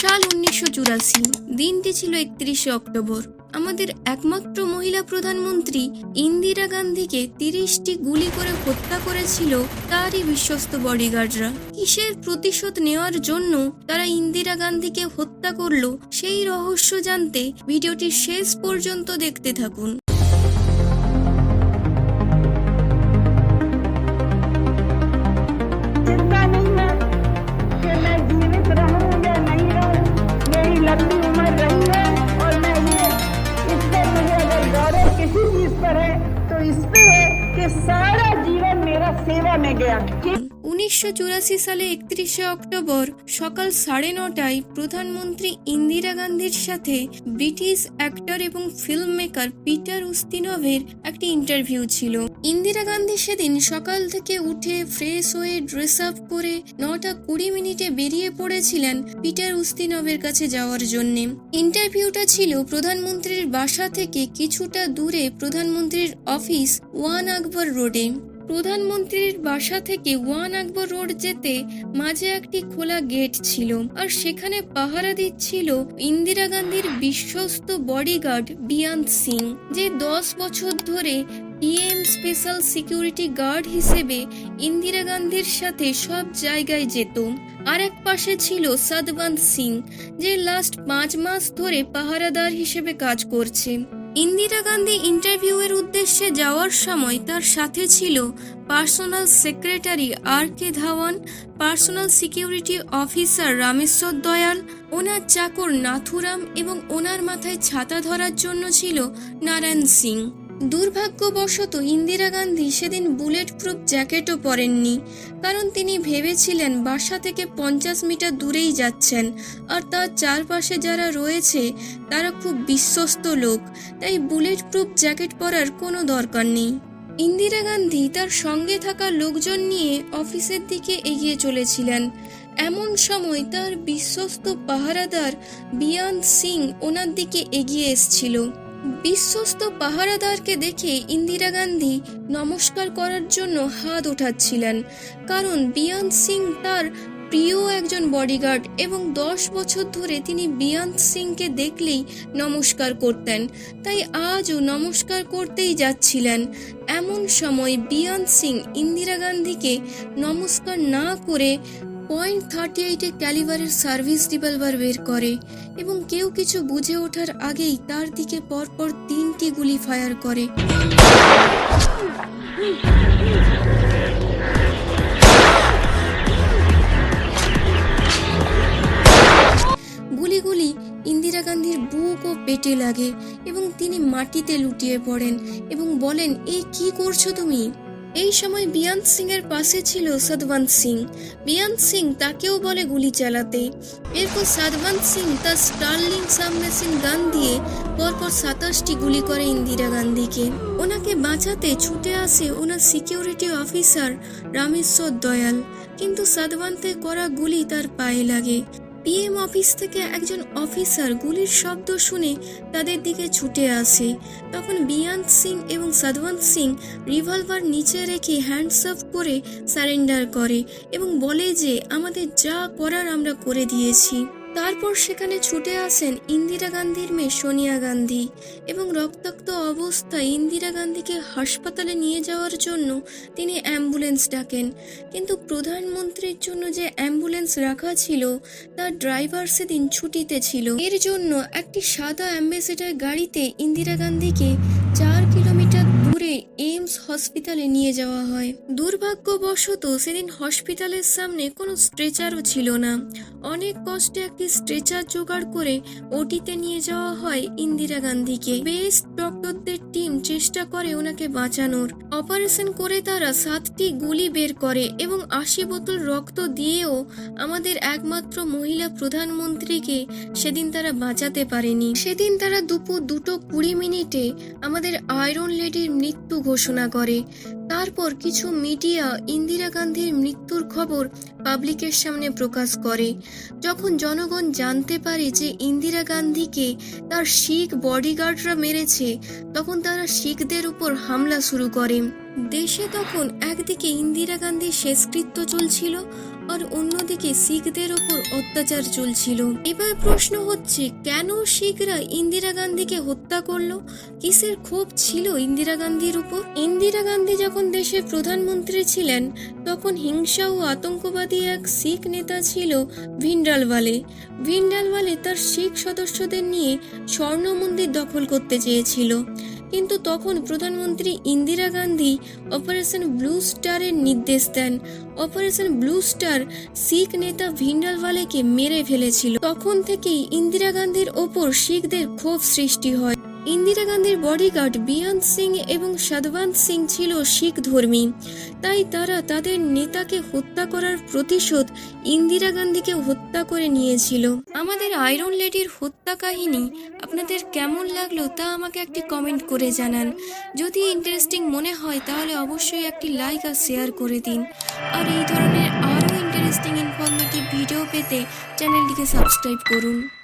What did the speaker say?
সাল উনিশশো চুরাশি, দিনটি ছিল একত্রিশে অক্টোবর। আমাদের একমাত্র মহিলা প্রধানমন্ত্রী ইন্দিরা গান্ধীকে তিরিশটি গুলি করে হত্যা করেছিল তারই বিশ্বস্ত বডিগার্ডরা। কিসের প্রতিশোধ নেওয়ার জন্য তারা ইন্দিরা গান্ধীকে হত্যা করল, সেই রহস্য জানতে ভিডিওটি শেষ পর্যন্ত দেখতে থাকুন। पर है तो इस पे है कि सारा जीवन मेरा सेवा में गया। উনিশশো চুরাশি সালে একত্রিশে অক্টোবর সকাল সাড়ে নটায় প্রধানমন্ত্রী ইন্দিরা গান্ধীর সাথে ব্রিটিশ অ্যাক্টর এবং ফিল্ম মেকার পিটার উস্তিনভের একটি ইন্টারভিউ ছিল। ইন্দিরা গান্ধী সেদিন সকাল থেকে উঠে ফ্রেশ হয়ে ড্রেস আপ করে নটা কুড়ি মিনিটে বেরিয়ে পড়েছিলেন পিটার উস্তিনভের কাছে যাওয়ার জন্য। ইন্টারভিউটা ছিল প্রধানমন্ত্রীর বাসা থেকে কিছুটা দূরে প্রধানমন্ত্রীর অফিস ওয়ান আকবর রোডে। প্রধানমন্ত্রীর বাসা থেকে ওয়ান আকবর রোড যেতে মাঝে একটি খোলা গেট ছিল, আর সেখানে পাহারা দিচ্ছিল ইন্দিরা গান্ধীর বিশ্বস্ত বডিগার্ড বিয়ান্ত সিং, যে দশ বছর ধরে পিএম স্পেশাল সিকিউরিটি গার্ড হিসেবে ইন্দিরা গান্ধীর সাথে সব জায়গায় যেত। আর এক পাশে ছিল সদবন্ত সিং, যে লাস্ট পাঁচ মাস ধরে পাহারাদার হিসেবে কাজ করছে। ইন্দিরা গান্ধী ইন্টারভিউয়ের উদ্দেশ্যে যাওয়ার সময় তার সাথে ছিল personal secretary R K Dhawan, personal security officer Rameshwar Dayal, ওনার চাকর নাথুরাম এবং ওনার মাথায় ছাতা ধরার জন্য ছিল নারায়ণ সিং। দুর্ভাগ্যবশত ইন্দিরা গান্ধী সেদিন বুলেট প্রুফ জ্যাকেটও পরেননি, কারণ তিনি ভেবেছিলেন বাসা থেকে পঞ্চাশ মিটার দূরেই যাচ্ছেন, আর তার চারপাশে যারা রয়েছে, তারা খুব বিশ্বস্ত লোক, তাই বুলেট প্রুফ জ্যাকেট পরার কোনো দরকার নেই। ইন্দিরা গান্ধী তার সঙ্গে থাকা লোকজন নিয়ে অফিসের দিকে এগিয়ে চলেছিলেন। এমন সময় তার বিশ্বস্ত পাহারাদার বিয়ান্ত সিং ওনার দিকে এগিয়ে এসছিল। বিশ্বস্ত পাহারাদারকে দেখে ইন্দিরা গান্ধী নমস্কার করার জন্য হাত ওঠাচ্ছিলেন কারণ বিয়ান সিং তার প্রিয় একজন বডিগার্ড এবং দশ বছর ধরে তিনি বিয়ান্ত সিংকে দেখলেই নমস্কার করতেন, তাই আজও নমস্কার করতেই যাচ্ছিলেন। এমন সময় বিয়ান্ত সিং ইন্দিরা গান্ধীকে নমস্কার না করে পয়েন্ট থার্টি এইটে ক্যালিভারের সার্ভিস রিভলভার বের করে এবং কেউ কিছু বুঝে ওঠার আগেই তার দিকে পরপর তিনটি গুলি ফায়ার করে। গুলিগুলি ইন্দিরা গান্ধীর বুক ও পেটে লাগে এবং তিনি মাটিতে লুটিয়ে পড়েন এবং বলেন এই কি করছ তুমি? এই সময় বিয়ান্ত সিং এর পাশে ছিল সদবন্ত সিং। বিয়ান্ত সিং তাকেও বলে গুলি চালাতে। এরপর সদবন্ত সিং তার স্টার্লিং সাবমেশিন গান দিয়ে পরপর সাতাশটি গুলি করে ইন্দিরা গান্ধীকে। ওনাকে বাঁচাতে ছুটে আসে ওনার সিকিউরিটি অফিসার রামেশ্বর দয়াল। কিন্তু সদবন্তে করা গুলি তার পায়ে লাগে। পিএম অফিস থেকে একজন অফিসার গুলির শব্দ শুনে তাদের দিকে ছুটে আসে। তখন বিয়ান সিং এবং সদবন্ত সিং রিভলভার নিচে রেখে হ্যান্ডস অফ করে সারেন্ডার করে এবং বলে যে, আমাদের যা করার আমরা করে দিয়েছি। তারপর সেখানে ছুটে আসেন ইন্দিরা গান্ধীর মেয়ে সোনিয়া গান্ধী এবং রক্তাক্ত অবস্থায় ইন্দিরা গান্ধীকে হাসপাতালে নিয়ে যাওয়ার জন্য তিনি অ্যাম্বুলেন্স ডাকেন। কিন্তু প্রধানমন্ত্রীর জন্য যে অ্যাম্বুলেন্স রাখা ছিল তার ড্রাইভার সেদিন ছুটিতে ছিল। এর জন্য একটি সাদা অ্যাম্বাসেডার গাড়িতে ইন্দিরা গান্ধীকে চার দূরে এইমস হসপিটালে নিয়ে যাওয়া হয়। দুর্ভাগ্যবশত সেদিন হসপিটালের সামনে কোনো স্ট্রেচারও ছিল না। অনেক কষ্টে একটি স্ট্রেচার জোগাড় করে ওটিতে নিয়ে যাওয়া হয় ইন্দিরা গান্ধীকে। বেস্ট ডক্টরদের টিম চেষ্টা করে ওনাকে বাঁচানোর। অপারেশন করে তারা সাতটি গুলি বের করে এবং আশি বোতল রক্ত দিয়েও আমাদের একমাত্র মহিলা প্রধানমন্ত্রীকে সেদিন তারা বাঁচাতে পারেনি। সেদিন তারা দুপুর দুটো কুড়ি মিনিটে আমাদের আয়রন লেডির মৃত্যু ঘোষণা করে। তারপর কিছু মিডিয়া ইন্দিরা গান্ধীর মৃত্যুর খবর পাবলিকের সামনে প্রকাশ করে। যখন জনগণ জানতে পারে যে ইন্দিরা গান্ধীকে তার শিখ বডিগার্ডরা মেরেছে, তখন তারা শিখদের উপর হামলা শুরু করে। দেশে তখন একদিকে ইন্দিরা গান্ধীর শেষকৃত্য চলছিল আর অন্যদিকে শিখদের ওপর অত্যাচার চলছিল। এবার প্রশ্ন হচ্ছে, কেন শিখরা ইন্দিরা গান্ধীকে হত্যা করল? কিসের ক্ষোভ ছিল ইন্দিরা গান্ধীর উপর? ইন্দিরা গান্ধী যখন দেশের প্রধানমন্ত্রী ছিলেন, তখন হিংসা ও আতঙ্কবাদী এক শিখ নেতা ছিল ভিন্ডালওয়ালে। ভিন্ডালওয়ালে তার শিখ সদস্যদের নিয়ে স্বর্ণ মন্দির দখল করতে চেয়েছিল। কিন্তু তখন প্রধানমন্ত্রী ইন্দিরা গান্ধী অপারেশন ব্লু স্টারের নির্দেশ দেন। অপারেশন ব্লু স্টার শিখ নেতা ভিন্ডালওয়ালেকে মেরে ফেলেছিল। তখন থেকেই ইন্দিরা গান্ধীর ওপর শিখদের ক্ষোভ সৃষ্টি হয়। ইন্দিরা গান্ধীর বডিগার্ড বিয়ান্ত সিং এবং সাদবান্ত সিং ছিল শিখ ধর্মী। তাই তারা তাদের নেতাকে হত্যা করার প্রতিশোধ ইন্দিরা গান্ধীকে হত্যা করে নিয়েছিল। আমাদের আয়রন লেডির হত্যা কাহিনী আপনাদের কেমন লাগল তা আমাকে একটি কমেন্ট করে জানান। যদি ইন্টারেস্টিং মনে হয় তাহলে অবশ্যই একটি লাইক আর শেয়ার করে দিন। আর এই ধরনের আরও ইন্টারেস্টিং ইনফরমেটিভ ভিডিও পেতে চ্যানেলটিকে সাবস্ক্রাইব করুন।